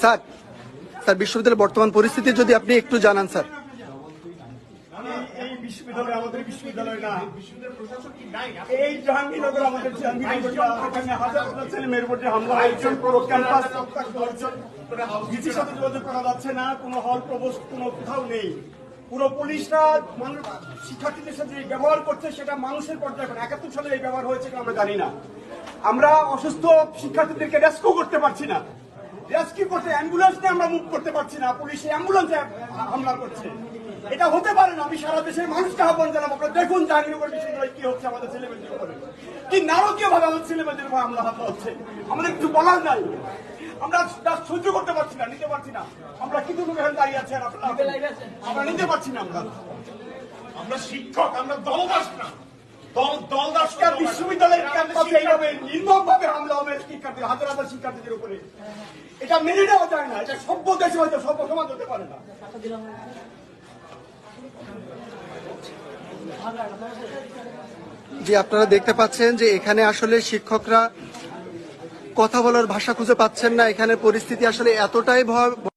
Sir sir বিশ্ববিদ্যালয়ের বর্তমান পরিস্থিতি যদি আপনি একটু জানান স্যার। এই বিশ্ববিদ্যালয় আমাদের বিশ্ববিদ্যালয় না। এই জাহাঙ্গীরনগর আমাদের জাহাঙ্গীরনগর না। এখানে হাজার হাজার ছেলে মেয়ের উপর হামলা হয়েছে। ক্যাম্পাস ভিসির সাথে যোগাযোগ করা যাচ্ছে না কোনো হল প্রবোস্ট কোনো কোথাও নেই। পুরো পুলিশরা শিক্ষার্থীদের সাথে যে ব্যবহার করছে সেটা মানুষের পর্যায়ে এখন একাত্তর সালে এই ব্যবহার হয়েছে আমরা জানি না। আমরা অসুস্থ শিক্ষার্থীদেরকে রেস্কিউ করতে পারছি না। রেস্কিউ করতে অ্যাম্বুলেন্স নিয়ে আমরা মুভ করতে পারছি না। পুলিশ অ্যাম্বুলেন্সে হামলা করছে। এটা হতে পারে না। আমি সারা দেশের মানুষকে আহ্বান জানাব আপনারা দেখুন জাহাঙ্গীরনগর বিশ্ববিদ্যালয়ে কি হচ্ছে আমাদের ছেলেমেয়েদের উপরে। কি নারকীয় ভাবে আমাদের ছেলেমেয়েদের উপর হামলা হামলা হচ্ছে আমাদের কিছু বলার নাই। আমরা সহ্য করতে পারছি না নিতে পারছি না। আমরা কিন্তু এখানে দাঁড়িয়ে আছি আর আমরা নিতে পারছি না আমরা। আমরা শিক্ষক আমরা দলদাস না। দল দলদাস বিশ্ববিদ্যালয়ের ক্যাম্পাসে এইভাবে নির্মম ভাবে হামলা হাজার শিক্ষার্থীদের উপরে। এটা মেনে নেওয়া যায় না, এটা সভ্য দেশে হয়তো সভ্য সমাজ হতে পারে না। যে আপনারা দেখতে পাচ্ছেন যে এখানে আসলে শিক্ষকরা কথা বলার ভাষা খুঁজে পাচ্ছেন না। এখানে পরিস্থিতি আসলে এতটাই ভয়